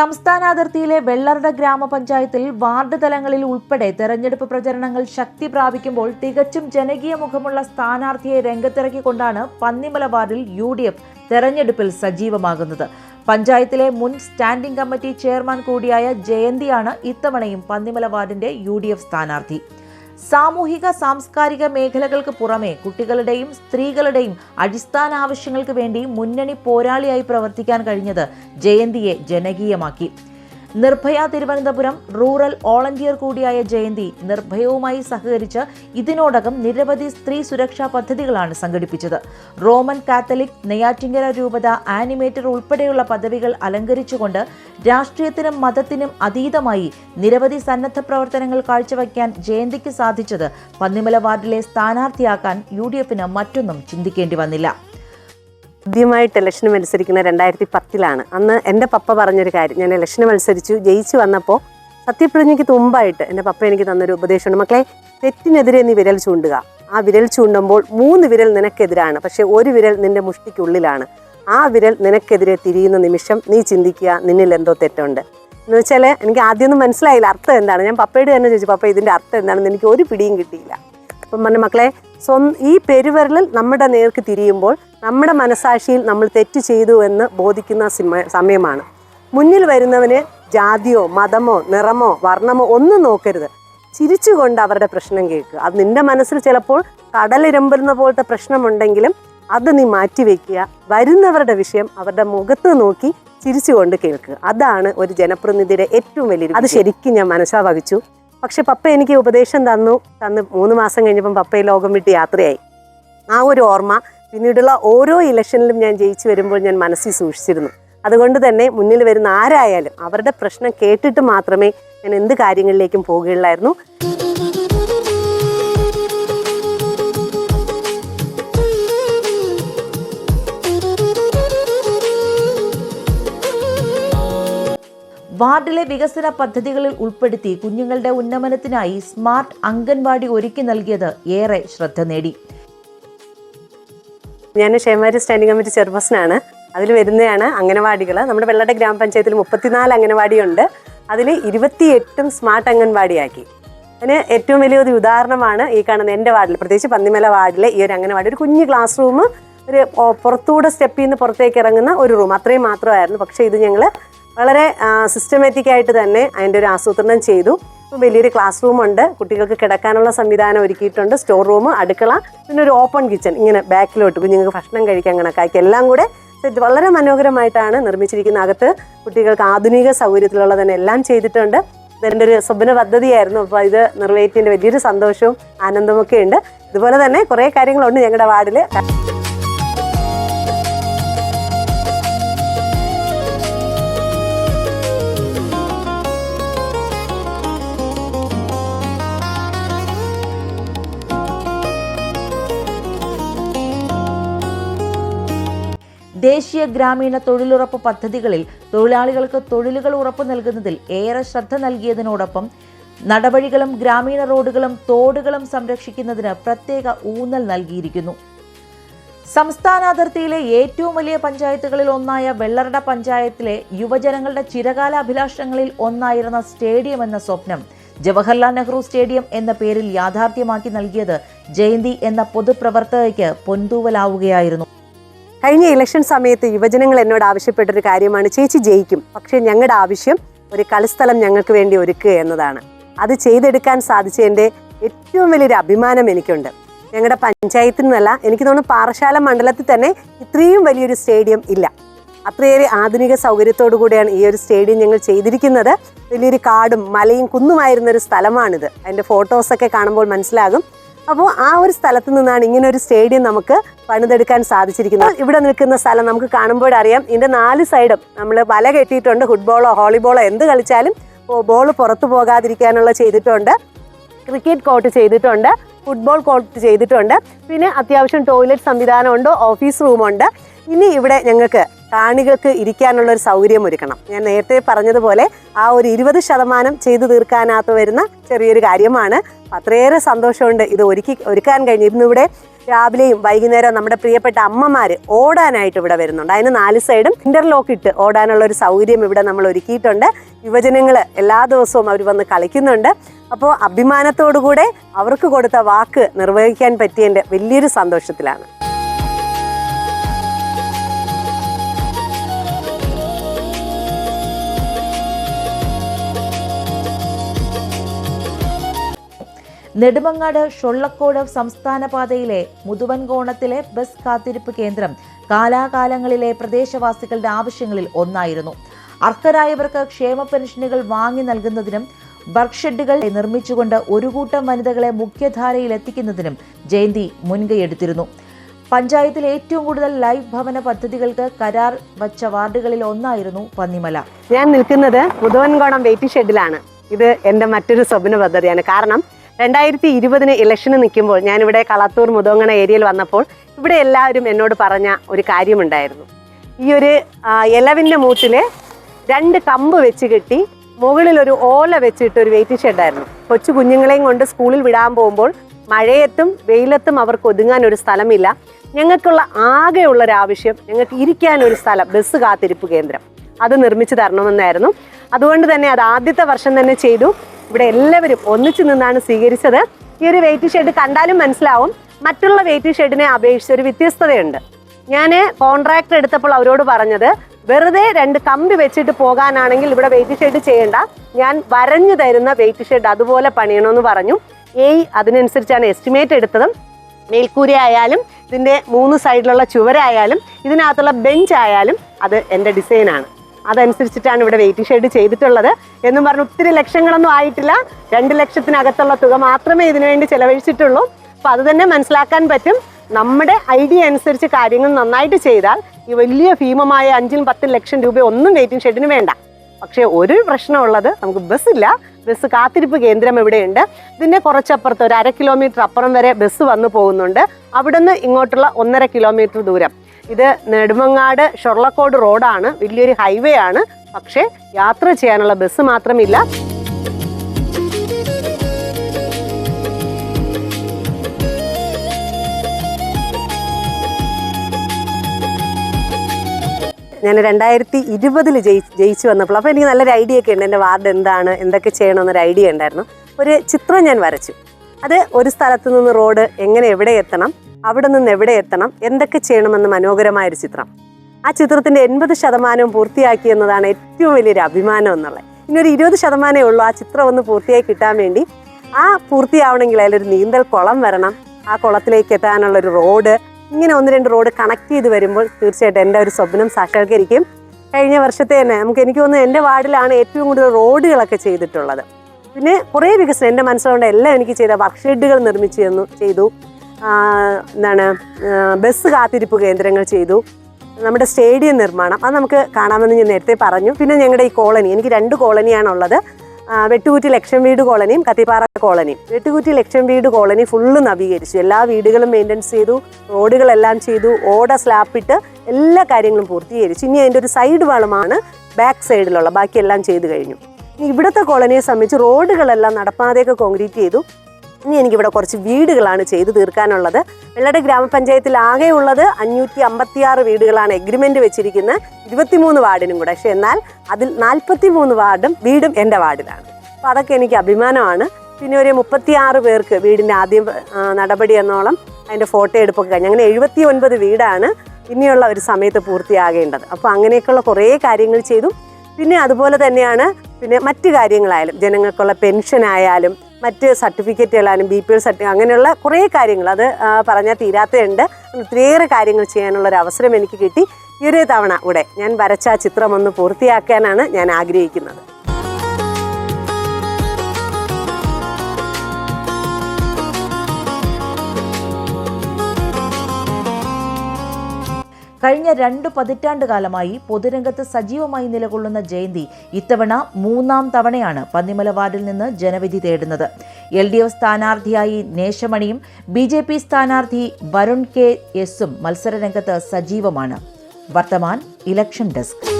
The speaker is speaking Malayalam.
സംസ്ഥാന അതിർത്തിയിലെ വെള്ളറട ഗ്രാമപഞ്ചായത്തിൽ വാർഡ് തലങ്ങളിൽ ഉൾപ്പെടെ തെരഞ്ഞെടുപ്പ് പ്രചരണങ്ങൾ ശക്തി പ്രാപിക്കുമ്പോൾ തികച്ചും ജനകീയ മുഖമുള്ള സ്ഥാനാർത്ഥിയെ രംഗത്തിറക്കിക്കൊണ്ടാണ് പന്നിമല വാർഡിൽ യു ഡി എഫ് തെരഞ്ഞെടുപ്പിൽ സജീവമാകുന്നത്. പഞ്ചായത്തിലെ മുൻ സ്റ്റാൻഡിംഗ് കമ്മിറ്റി ചെയർമാൻ കൂടിയായ ജയന്തിയാണ് ഇത്തവണയും പന്നിമല വാർഡിന്റെ യു ഡി എഫ് സ്ഥാനാർത്ഥി. സാമൂഹിക സാംസ്കാരിക മേഖലകൾക്ക് പുറമെ കുട്ടികളുടെയും സ്ത്രീകളുടെയും അടിസ്ഥാന ആവശ്യങ്ങൾക്ക് വേണ്ടി മുന്നണി പോരാളിയായി പ്രവർത്തിക്കാൻ കഴിഞ്ഞത് ജയന്തിയെ ജനകീയമാക്കി. നിർഭയ തിരുവനന്തപുരം റൂറൽ വോളണ്ടിയർ കൂടിയായ ജയന്തി നിർഭയവുമായി സഹകരിച്ച് ഇതിനോടകം നിരവധി സ്ത്രീ സുരക്ഷാ പദ്ധതികളാണ് സംഘടിപ്പിച്ചത്. റോമൻ കാത്തലിക് നെയ്യാറ്റിങ്കര രൂപത ആനിമേറ്റർ ഉൾപ്പെടെയുള്ള പദവികൾ അലങ്കരിച്ചുകൊണ്ട് രാഷ്ട്രീയത്തിനും മതത്തിനും അതീതമായി നിരവധി സന്നദ്ധ പ്രവർത്തനങ്ങൾ കാഴ്ചവയ്ക്കാൻ ജയന്തിക്ക് സാധിച്ചത് പന്നിമല വാർഡിലെ സ്ഥാനാർത്ഥിയാക്കാൻ യു ഡി എഫിന് മറ്റൊന്നും ചിന്തിക്കേണ്ടി വന്നില്ല. ആദ്യമായിട്ട് ഇലക്ഷന് മത്സരിക്കുന്ന രണ്ടായിരത്തി പത്തിലാണ് അന്ന് എന്റെ പപ്പ പറഞ്ഞൊരു കാര്യം ഞാൻ ഇലക്ഷന് മത്സരിച്ചു ജയിച്ചു വന്നപ്പോൾ സത്യപ്രതിജ്ഞയ്ക്ക് തുമ്പായിട്ട് എന്റെ പപ്പ എനിക്ക് തന്നൊരു ഉപദേശമുണ്ട്. മക്കളെ തെറ്റിനെതിരെ നീ വിരൽ ചൂണ്ടുക. ആ വിരൽ ചൂണ്ടുമ്പോൾ മൂന്ന് വിരൽ നിനക്കെതിരാണ് പക്ഷേ ഒരു വിരൽ നിന്റെ മുഷ്ടിക്കുള്ളിലാണ്. ആ വിരൽ നിനക്കെതിരെ തിരിയുന്ന നിമിഷം നീ ചിന്തിക്കുക നിന്നിൽ എന്തോ തെറ്റുണ്ട്. എന്ന് വെച്ചാൽ എനിക്ക് ആദ്യമൊന്നും മനസ്സിലായില്ല അർത്ഥം എന്താണ്. ഞാൻ പപ്പയോട് തന്നെ ചോദിച്ചു പപ്പ ഇതിന്റെ അർത്ഥം എന്താണെന്ന് എനിക്ക് ഒരു പിടിയും കിട്ടിയില്ല. അപ്പം പറഞ്ഞ മക്കളെ സ്വന്തം ഈ പെരുവരലിൽ നമ്മുടെ നേർക്ക് തിരിയുമ്പോൾ നമ്മുടെ മനസാക്ഷിയിൽ നമ്മൾ തെറ്റ് ചെയ്തു എന്ന് ബോധിക്കുന്ന സമയമാണ്. മുന്നിൽ വരുന്നവന് ജാതിയോ മതമോ നിറമോ വർണമോ ഒന്നും നോക്കരുത്. ചിരിച്ചുകൊണ്ട് അവരുടെ പ്രശ്നം കേൾക്കുക. അത് നിന്റെ മനസ്സിൽ ചിലപ്പോൾ കടലിരമ്പുന്ന പോലത്തെ പ്രശ്നമുണ്ടെങ്കിലും അത് നീ മാറ്റിവെക്കുക വരുന്നവരുടെ വിഷയം അവരുടെ മുഖത്ത് നോക്കി ചിരിച്ചുകൊണ്ട് കേൾക്കുക. അതാണ് ഒരു ജനപ്രതിനിധിയുടെ ഏറ്റവും വലിയ അത് ശരിക്കും ഞാൻ മനസ്സാവഹിച്ചു. പക്ഷെ പപ്പ എനിക്ക് ഉപദേശം തന്നു തന്ന് മൂന്ന് മാസം കഴിഞ്ഞപ്പം പപ്പ ഈ ലോകം വിട്ട് യാത്രയായി. ആ ഒരു ഓർമ്മ പിന്നീടുള്ള ഓരോ ഇലക്ഷനിലും ഞാൻ ജയിച്ചു വരുമ്പോൾ ഞാൻ മനസ്സിൽ സൂക്ഷിച്ചിരുന്നു. അതുകൊണ്ട് തന്നെ മുന്നിൽ വരുന്ന ആരായാലും അവരുടെ പ്രശ്നം കേട്ടിട്ട് മാത്രമേ ഞാൻ എന്ത് കാര്യങ്ങളിലേക്കും പോകുകയുള്ളായിരുന്നു വാർഡിലെ വികസന പദ്ധതികളിൽ ഉൾപ്പെടുത്തി കുഞ്ഞുങ്ങളുടെ ഉന്നമനത്തിനായി സ്മാർട്ട് അംഗൻവാടി ഒരുക്കി നൽകിയത് ഏറെ ശ്രദ്ധ നേടി. ഞാൻ ഷേമാരി സ്റ്റാൻഡിംഗ് കമ്മിറ്റി ചെയർപേഴ്സണാണ്. അതിൽ വരുന്നതാണ് അംഗനവാടികൾ നമ്മുടെ വെള്ളട ഗ്രാമപഞ്ചായത്തിൽ മുപ്പത്തിനാല് അംഗനവാടിയുണ്ട് അതിൽ ഇരുപത്തിയെട്ടും സ്മാർട്ട് അംഗൻവാടിയാക്കി. അതിന് ഏറ്റവും വലിയൊരു ഉദാഹരണമാണ് ഈ കാണുന്ന എന്റെ വാർഡിൽ. പ്രത്യേകിച്ച് പന്നിമല വാർഡിലെ ഈ ഒരു അംഗനവാടി ഒരു കുഞ്ഞു ക്ലാസ് റൂം ഒരു പുറത്തൂടെ സ്റ്റെപ്പിൽ നിന്ന് പുറത്തേക്ക് ഇറങ്ങുന്ന ഒരു റൂം. അത്രയും മാത്രമായിരുന്നു. പക്ഷേ ഇത് ഞങ്ങൾ വളരെ സിസ്റ്റമാറ്റിക് ആയിട്ട് തന്നെ അതിന്റെ ഒരു ആസൂത്രണം ചെയ്തു. വലിയൊരു ക്ലാസ് റൂമുണ്ട് കുട്ടികൾക്ക് കിടക്കാനുള്ള സംവിധാനം ഒരുക്കിയിട്ടുണ്ട്. സ്റ്റോർ റൂം അടുക്കള പിന്നെ ഒരു ഓപ്പൺ കിച്ചൺ ഇങ്ങനെ ബാക്കിലോട്ട് കുഞ്ഞുങ്ങൾക്ക് ഭക്ഷണം കഴിക്കാൻ കണക്കാക്കി. എല്ലാം കൂടെ വളരെ മനോഹരമായിട്ടാണ് നിർമ്മിച്ചിരിക്കുന്ന. അകത്ത് കുട്ടികൾക്ക് ആധുനിക സൗകര്യത്തിലുള്ള തന്നെ എല്ലാം ചെയ്തിട്ടുണ്ട്. ഇതെന്റെ ഒരു സ്വപ്ന പദ്ധതിയായിരുന്നു. അപ്പോൾ ഇത് നിറവേറ്റിന്റെ വലിയൊരു സന്തോഷവും ആനന്ദമൊക്കെ ഉണ്ട്. ഇതുപോലെ തന്നെ കുറേ കാര്യങ്ങളുണ്ട് ഞങ്ങളുടെ വാർഡിൽ ദേശീയ ഗ്രാമീണ തൊഴിലുറപ്പ് പദ്ധതികളിൽ തൊഴിലാളികൾക്ക് തൊഴിലുകൾ ഉറപ്പു നൽകുന്നതിൽ ഏറെ ശ്രദ്ധ നൽകിയതിനോടൊപ്പം നടപടികളും ഗ്രാമീണ റോഡുകളും തോടുകളും സംരക്ഷിക്കുന്നതിന് പ്രത്യേക ഊന്നൽ നൽകിയിരിക്കുന്നു. സംസ്ഥാന അതിർത്തിയിലെ ഏറ്റവും വലിയ പഞ്ചായത്തുകളിൽ ഒന്നായ വെള്ളറട പഞ്ചായത്തിലെ യുവജനങ്ങളുടെ ചിരകാല അഭിലാഷങ്ങളിൽ ഒന്നായിരുന്ന സ്റ്റേഡിയം എന്ന സ്വപ്നം ജവഹർലാൽ നെഹ്റു സ്റ്റേഡിയം എന്ന പേരിൽ യാഥാർത്ഥ്യമാക്കി നൽകിയത് ജയന്തി എന്ന പൊതുപ്രവർത്തകയ്ക്ക് പൊൻതൂവലാവുകയായിരുന്നു കഴിഞ്ഞ ഇലക്ഷൻ സമയത്ത് യുവജനങ്ങൾ എന്നോട് ആവശ്യപ്പെട്ട ഒരു കാര്യമാണ് ചേച്ചി ജയിക്കും. പക്ഷേ ഞങ്ങളുടെ ആവശ്യം ഒരു കളിസ്ഥലം ഞങ്ങൾക്ക് വേണ്ടി ഒരുക്കുക എന്നതാണ്. അത് ചെയ്തെടുക്കാൻ സാധിച്ചതിന്റെ ഏറ്റവും വലിയൊരു അഭിമാനം എനിക്കുണ്ട്. ഞങ്ങളുടെ പഞ്ചായത്തിൽ നിന്നല്ല എനിക്ക് തോന്നുന്നു പാറശാല മണ്ഡലത്തിൽ തന്നെ ഇത്രയും വലിയൊരു സ്റ്റേഡിയം ഇല്ല. അത്രയേറെ ആധുനിക സൗകര്യത്തോടു കൂടിയാണ് ഈ ഒരു സ്റ്റേഡിയം ഞങ്ങൾ ചെയ്തിരിക്കുന്നത്. വലിയൊരു കാടും മലയും കുന്നുമായിരുന്ന ഒരു സ്ഥലമാണിത്. അതിന്റെ ഫോട്ടോസൊക്കെ കാണുമ്പോൾ മനസ്സിലാകും. അപ്പോൾ ആ ഒരു സ്ഥലത്ത് നിന്നാണ് ഇങ്ങനെ ഒരു സ്റ്റേഡിയം നമുക്ക് പണിതെടുക്കാൻ സാധിച്ചിരിക്കുന്നത്. ഇവിടെ നിൽക്കുന്ന സ്ഥലം നമുക്ക് കാണുമ്പോഴറിയാം ഇതിന്റെ നാല് സൈഡും നമ്മൾ വല കെട്ടിയിട്ടുണ്ട്. ഫുട്ബോളോ ഹോളിബോളോ എന്ത് കളിച്ചാലും ബോൾ പുറത്തു പോകാതിരിക്കാനുള്ള ചെയ്തിട്ടുണ്ട്. ക്രിക്കറ്റ് കോർട്ട് ചെയ്തിട്ടുണ്ട്. ഫുട്ബോൾ കോർട്ട് ചെയ്തിട്ടുണ്ട്. പിന്നെ അത്യാവശ്യം ടോയ്ലറ്റ് സംവിധാനമുണ്ട് ഓഫീസ് റൂമുണ്ട് ഇനി ഇവിടെ ഞങ്ങൾക്ക് കാണികൾക്ക് ഇരിക്കാനുള്ള ഒരു സൗകര്യം ഒരുക്കണം. ഞാൻ നേരത്തെ പറഞ്ഞതുപോലെ ആ ഒരു ഇരുപത് ശതമാനം ചെയ്തു തീർക്കാനകത്ത് വരുന്ന ചെറിയൊരു കാര്യമാണ്. അത്രയേറെ സന്തോഷമുണ്ട് ഇത് ഒരുക്കി ഒരുക്കാൻ കഴിഞ്ഞു ഇന്നിവിടെ രാവിലെയും വൈകുന്നേരവും നമ്മുടെ പ്രിയപ്പെട്ട അമ്മമാർ ഓടാനായിട്ട് ഇവിടെ വരുന്നുണ്ട്. അതിന് നാല് സൈഡും ഇന്റർലോക്ക് ഇട്ട് ഓടാനുള്ള ഒരു സൗകര്യം ഇവിടെ നമ്മൾ ഒരുക്കിയിട്ടുണ്ട്. യുവജനങ്ങൾ എല്ലാ ദിവസവും അവർ വന്ന് കളിക്കുന്നുണ്ട്. അപ്പോൾ അഭിമാനത്തോടുകൂടെ അവർക്ക് കൊടുത്ത വാക്ക് നിർവഹിക്കാൻ പറ്റിയതിന്റെ വലിയൊരു സന്തോഷത്തിലാണ്. നെടുമങ്ങാട് ഷൊള്ളക്കോട് സംസ്ഥാന പാതയിലെ മുതുവൻകോണത്തിലെ ബസ് കാത്തിരിപ്പ് കേന്ദ്രം കാലാകാലങ്ങളിലെ പ്രദേശവാസികളുടെ ആവശ്യങ്ങളിൽ ഒന്നായിരുന്നു. അർഹരായവർക്ക് ക്ഷേമ പെൻഷനുകൾ വാങ്ങി നൽകുന്നതിനും വർക്ക്ഷെഡുകൾ നിർമ്മിച്ചുകൊണ്ട് ഒരു കൂട്ടം വനിതകളെ മുഖ്യധാരയിൽ എത്തിക്കുന്നതിനും ജയന്തി മുൻകൈയെടുത്തിരുന്നു. പഞ്ചായത്തിൽ ഏറ്റവും കൂടുതൽ ലൈഫ് ഭവന പദ്ധതികൾക്ക് കരാർ വച്ച വാർഡുകളിൽ ഒന്നായിരുന്നു പന്നിമല. ഞാൻ നിൽക്കുന്നത് മുതുവൻകോണം വെയിറ്റ് ഷെഡിലാണ്. ഇത് എന്റെ മറ്റൊരു സ്വപ്ന പദ്ധതിയാണ്. കാരണം രണ്ടായിരത്തി ഇരുപതിന് ഇലക്ഷന് നിൽക്കുമ്പോൾ ഞാനിവിടെ കളത്തൂർ മുതോങ്ങണ ഏരിയയിൽ വന്നപ്പോൾ ഇവിടെ എല്ലാവരും എന്നോട് പറഞ്ഞ ഒരു കാര്യമുണ്ടായിരുന്നു. ഈ ഒരു ഇലവിന്റെ മൂട്ടിൽ രണ്ട് കമ്പ് വെച്ച് കെട്ടി മുകളിൽ ഒരു ഓല വെച്ചിട്ട് ഒരു വെയിറ്റ് ഷെഡായിരുന്നു കൊച്ചു കുഞ്ഞുങ്ങളെയും കൊണ്ട് സ്കൂളിൽ വിടാൻ പോകുമ്പോൾ മഴയത്തും വെയിലത്തും അവർക്ക് ഒതുങ്ങാൻ ഒരു സ്ഥലമില്ല. ഞങ്ങൾക്കുള്ള ആകെയുള്ള ഒരു ആവശ്യം ഞങ്ങൾക്ക് ഇരിക്കാൻ ഒരു സ്ഥലം ബസ് കാത്തിരിപ്പ് കേന്ദ്രം. അത് നിർമ്മിച്ചു തരണമെന്നായിരുന്നു. അതുകൊണ്ട് തന്നെ അത് ആദ്യത്തെ വർഷം തന്നെ ചെയ്തു. ഇവിടെ എല്ലാവരും ഒന്നിച്ചു നിന്നാണ് സ്വീകരിച്ചത്. ഈ ഒരു വെയിറ്റ് ഷെഡ് കണ്ടാലും മനസ്സിലാവും. മറ്റുള്ള വെയിറ്റ് ഷെഡിനെ അപേക്ഷിച്ച് ഒരു വ്യത്യസ്തതയുണ്ട്. ഞാൻ കോൺട്രാക്ട് എടുത്തപ്പോൾ അവരോട് പറഞ്ഞത് വെറുതെ രണ്ട് കമ്പി വെച്ചിട്ട് പോകാനാണെങ്കിൽ ഇവിടെ വെയിറ്റ് ഷെഡ് ചെയ്യേണ്ട. ഞാൻ വരഞ്ഞു തരുന്ന വെയിറ്റ് ഷെഡ് അതുപോലെ പണിയണമെന്ന് പറഞ്ഞു. ഏയ് അതിനനുസരിച്ചാണ് എസ്റ്റിമേറ്റ് എടുത്തതും. മേൽക്കൂര ആയാലും ഇതിന്റെ മൂന്ന് സൈഡിലുള്ള ചുവരായാലും ഇതിനകത്തുള്ള ബെഞ്ച് ആയാലും അത് എന്റെ ഡിസൈനാണ് അതനുസരിച്ചിട്ടാണ് ഇവിടെ വെയിറ്റ് ഷെഡ് ചെയ്തിട്ടുള്ളത്. എന്നും പറഞ്ഞ് ഒത്തിരി ലക്ഷങ്ങളൊന്നും ആയിട്ടില്ല. രണ്ട് ലക്ഷത്തിനകത്തുള്ള തുക മാത്രമേ ഇതിനുവേണ്ടി ചെലവഴിച്ചിട്ടുള്ളൂ. അപ്പോൾ അത് തന്നെ മനസ്സിലാക്കാൻ പറ്റും. നമ്മുടെ ഐഡിയ അനുസരിച്ച് കാര്യങ്ങൾ നന്നായിട്ട് ചെയ്താൽ ഈ വലിയ ഭീമമായ അഞ്ചും പത്തും ലക്ഷം രൂപ ഒന്നും വെയിറ്റിംഗ് ഷെഡിന് വേണ്ട. പക്ഷേ ഒരു പ്രശ്നമുള്ളത് നമുക്ക് ബസ്സില്ല ബസ് കാത്തിരിപ്പ് കേന്ദ്രം ഇവിടെയുണ്ട്. ഇതിന്റെ കുറച്ചപ്പുറത്ത് ഒരു അര കിലോമീറ്റർ അപ്പുറം വരെ ബസ് വന്നു പോകുന്നുണ്ട്. അവിടുന്ന് ഇങ്ങോട്ടുള്ള ഒന്നര കിലോമീറ്റർ ദൂരം. ഇത് നെടുമങ്ങാട് ഷൊർളക്കോട് റോഡാണ്. വലിയൊരു ഹൈവേ ആണ്. പക്ഷേ യാത്ര ചെയ്യാനുള്ള ബസ് മാത്രമില്ല. ഞാൻ രണ്ടായിരത്തി ഇരുപതിൽ ജയി ജയിച്ചു വന്നപ്പോൾ അപ്പോൾ എനിക്ക് നല്ലൊരു ഐഡിയ ഒക്കെ ഉണ്ട്. എന്റെ വാർഡ് എന്താണ്? എന്തൊക്കെ ചെയ്യണമെന്നൊരു ഐഡിയ ഉണ്ടായിരുന്നു. ഒരു ചിത്രം ഞാൻ വരച്ചു. അത് ഒരു സ്ഥലത്ത് നിന്ന് റോഡ് എങ്ങനെ എവിടെ എത്തണം? അവിടെ നിന്ന് എവിടെ എത്തണം? എന്തൊക്കെ ചെയ്യണമെന്ന് മനോഹരമായ ഒരു ചിത്രം. ആ ചിത്രത്തിന്റെ എൺപത് ശതമാനവും പൂർത്തിയാക്കി എന്നതാണ് ഏറ്റവും വലിയൊരു അഭിമാനം എന്നുള്ളത്. ഇനി ഒരു ഇരുപത് ശതമാനമേ ഉള്ളൂ ആ ചിത്രം ഒന്ന് പൂർത്തിയായി കിട്ടാൻ വേണ്ടി. ആ പൂർത്തിയാവണമെങ്കിൽ അതിലൊരു നീന്തൽ കുളം വരണം. ആ കുളത്തിലേക്ക് എത്താനുള്ള ഒരു റോഡ്. ഇങ്ങനെ ഒന്ന് രണ്ട് റോഡ് കണക്ട് ചെയ്ത് വരുമ്പോൾ തീർച്ചയായിട്ടും എന്റെ ഒരു സ്വപ്നം സാക്ഷാത്കരിക്കും. കഴിഞ്ഞ വർഷത്തെ തന്നെ നമുക്ക് എനിക്ക് തോന്നുന്നു എന്റെ വാർഡിലാണ് ഏറ്റവും കൂടുതൽ റോഡുകളൊക്കെ ചെയ്തിട്ടുള്ളത്. പിന്നെ കുറേ വികസനം. എന്റെ മനസ്സിലുണ്ട് എല്ലാം എനിക്ക് ചെയ്ത വർക്ക് ഷെഡുകൾ നിർമ്മിച്ചു ചെയ്തു. എന്താണ് ബസ് കാത്തിരിപ്പ് കേന്ദ്രങ്ങൾ ചെയ്തു. നമ്മുടെ സ്റ്റേഡിയം നിർമ്മാണം. അത് നമുക്ക് കാണാമെന്ന് ഞാൻ നേരത്തെ പറഞ്ഞു. പിന്നെ ഞങ്ങളുടെ ഈ കോളനി. എനിക്ക് രണ്ട് കോളനിയാണുള്ളത്. വെട്ടുകുറ്റി ലക്ഷം വീട് കോളനിയും കത്തിപ്പാറ കോളനിയും. വെട്ടുകുറ്റി ലക്ഷം വീട് കോളനി ഫുള്ള് നവീകരിച്ചു. എല്ലാ വീടുകളും മെയിന്റെനൻസ് ചെയ്തു. റോഡുകളെല്ലാം ചെയ്തു. ഓട സ്ലാപ്പിട്ട് എല്ലാ കാര്യങ്ങളും പൂർത്തീകരിച്ചു. ഇനി അതിന്റെ ഒരു സൈഡ് വളമാണ് ബാക്ക് സൈഡിലുള്ള ബാക്കിയെല്ലാം ചെയ്തു കഴിഞ്ഞു. ഇവിടുത്തെ കോളനിയെ സംബന്ധിച്ച് റോഡുകളെല്ലാം നടപ്പാതെയൊക്കെ കോൺക്രീറ്റ് ചെയ്തു. ഇനി എനിക്കിവിടെ കുറച്ച് വീടുകളാണ് ചെയ്തു തീർക്കാനുള്ളത്. വെള്ളട ഗ്രാമപഞ്ചായത്തിൽ ആകെ ഉള്ളത് അഞ്ഞൂറ്റി അമ്പത്തിയാറ് വീടുകളാണ് എഗ്രിമെന്റ് വെച്ചിരിക്കുന്നത്. ഇരുപത്തിമൂന്ന് വാർഡിനും കൂടെ. പക്ഷെ എന്നാൽ അതിൽ നാൽപ്പത്തി മൂന്ന് വാർഡും വീടും എന്റെ വാർഡിലാണ്. അപ്പോൾ അതൊക്കെ എനിക്ക് അഭിമാനമാണ്. പിന്നെ ഒരു മുപ്പത്തിയാറ് പേർക്ക് വീടിന്റെ ആദ്യ നടപടി എന്നോളം അതിന്റെ ഫോട്ടോ എടുപ്പൊക്കെ കഴിഞ്ഞു അങ്ങനെ എഴുപത്തി ഒൻപത് വീടാണ് ഇനിയുള്ള ഒരു സമയത്ത് പൂർത്തിയാകേണ്ടത്. അപ്പോൾ അങ്ങനെയൊക്കെയുള്ള കുറേ കാര്യങ്ങൾ ചെയ്തു. പിന്നെ അതുപോലെ തന്നെയാണ് പിന്നെ മറ്റു കാര്യങ്ങളായാലും ജനങ്ങൾക്കുള്ള പെൻഷൻ ആയാലും മറ്റ് സർട്ടിഫിക്കറ്റുകളായാലും ബി പി എൽ സർട്ടിഫിക്കറ്റ് അങ്ങനെയുള്ള കുറേ കാര്യങ്ങൾ അത് പറഞ്ഞാൽ തീരാത്തതുണ്ട്. ഒത്തിരിയേറെ കാര്യങ്ങൾ ചെയ്യാനുള്ള ഒരു അവസരം എനിക്ക് കിട്ടി. ഈ ഒരു തവണ ഇവിടെ ഞാൻ വരച്ച ചിത്രം ഒന്ന് പൂർത്തിയാക്കാനാണ് ഞാൻ ആഗ്രഹിക്കുന്നത്. കഴിഞ്ഞ രണ്ട് പതിറ്റാണ്ട് കാലമായി പൊതുരംഗത്ത് സജീവമായി നിലകൊള്ളുന്ന ജയന്തി ഇത്തവണ മൂന്നാം തവണയാണ് പന്നിമല വാർഡിൽ നിന്ന് ജനവിധി തേടുന്നത്. എൽ ഡി എഫ് സ്ഥാനാർത്ഥിയായി നേശമണിയും ബി ജെ പി സ്ഥാനാർത്ഥി വരുൺ കെ എസും മത്സരരംഗത്ത് സജീവമാണ്. Varthaman election desk.